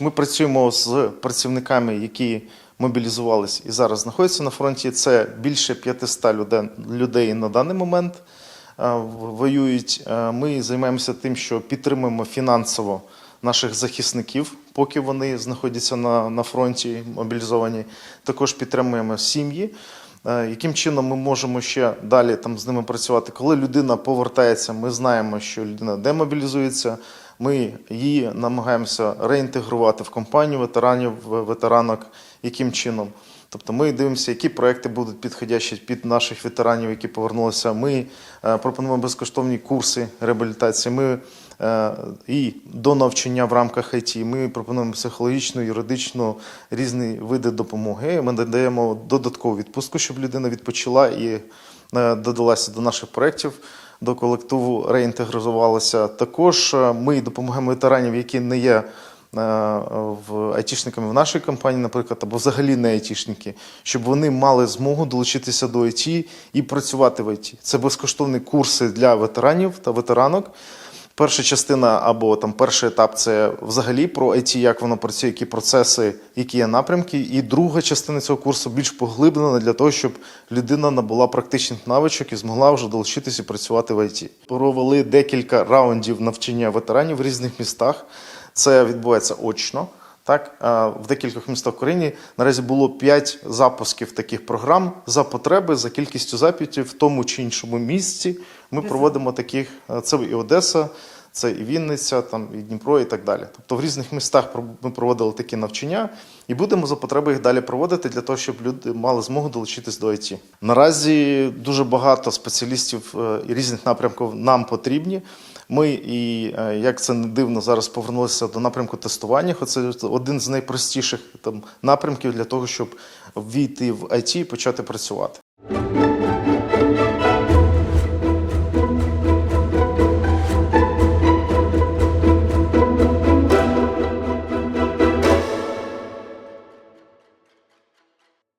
Ми працюємо з працівниками, які мобілізувались і зараз знаходяться на фронті. Це більше 500 людей, на даний момент е, воюють. Е, Ми займаємося тим, що підтримуємо фінансово наших захисників, поки вони знаходяться на, на фронті мобілізовані. Також підтримуємо сім'ї. Е, Яким чином ми можемо ще далі там з ними працювати? Коли людина повертається, ми знаємо, що людина демобілізується. Ми її намагаємося реінтегрувати в компанію ветеранів, ветеранок. Яким чином? Тобто ми дивимося, які проекти будуть підходящі під наших ветеранів, які повернулися. Ми е, пропонуємо безкоштовні курси реабілітації. Ми е, і до навчання в рамках IT. Ми пропонуємо психологічну, юридичну різні види допомоги. Ми надаємо додаткову відпустку, щоб людина відпочила і е, додалася до наших проєктів. До колективу реінтегрувалася. Також ми допомагаємо ветеранів, які не є в айтішниками в нашій компанії, наприклад, або взагалі не айтішники, щоб вони мали змогу долучитися до ІТ і працювати в ІТ. Це безкоштовні курси для ветеранів та ветеранок. Перша частина або там перший етап це взагалі про IT, як воно працює, які процеси, які є напрямки. І друга частина цього курсу більш поглиблена для того, щоб людина набула практичних навичок і змогла вже долучитися і працювати в IT. Провели декілька раундів навчання ветеранів в різних містах. Це відбувається очно. Так, в декількох містах України наразі було 5 запусків таких програм за потреби, за кількістю запитів в тому чи іншому місці. Ми проводимо таких. е, Це і Одеса, це і Вінниця, там і Дніпро, і так далі. Тобто в різних містах ми проводили такі навчання і будемо за потреби їх далі проводити для того, щоб люди мали змогу долучитись до ІТ. Наразі дуже багато спеціалістів е, різних напрямків нам потрібні. Ми і е, як це не дивно, зараз повернулися до напрямку тестування. Це один з найпростіших там напрямків для того, щоб війти в IT і почати працювати.